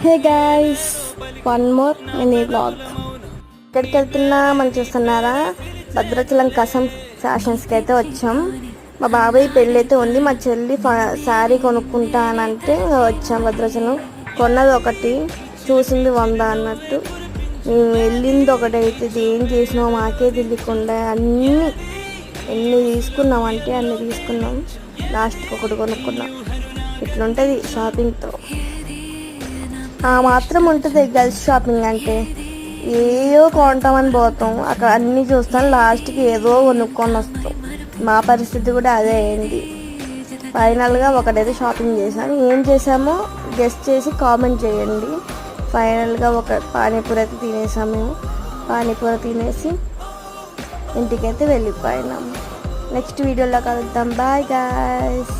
Hey guys one more mini vlog. ఎక్కడికి వెళ్తున్నా మనం చూస్తున్నారా? భద్రాచలం కసం ఫ్యాషన్స్కి అయితే వచ్చాం. మా బాబాయ్ పెళ్ళి అయితే ఉంది మా చెల్లి ఫ- శారీ కొనుక్కుంటానంటే వచ్చాం భద్రాచలం. కొన్నది ఒకటి చూసింది వంద అన్నట్టు. మేము వెళ్ళింది ఒకటి అయితే ఇది ఏం చేసినామో మాకే తెలియకుండా అన్నీ ఎన్ని తీసుకున్నామంటే అన్ని తీసుకున్నాం. లాస్ట్కి ఒకటి కొనుక్కున్నాం. ఇట్లుంటుంది షాపింగ్తో. ఆ మాత్రం ఉంటుంది గర్ల్స్ షాపింగ్ అంటే. ఏయో కొంటామని పోతాం. అక్కడ అన్నీ చూస్తాం. లాస్ట్కి ఏదో కొనుక్కొని వస్తాం. మా పరిస్థితి కూడా అదే అయింది. ఫైనల్గా ఒకటైతే షాపింగ్ చేశాను ఏం చేసామో గెస్ట్ చేసి కామెంట్ చేయండి. ఫైనల్గా ఒక పానీపూరి అయితే తినేసాం మేము. పానీపూరి తినేసి ఇంటికైతే వెళ్ళిపోయినాం. నెక్స్ట్ వీడియోలో కలుద్దాం. Bye guys.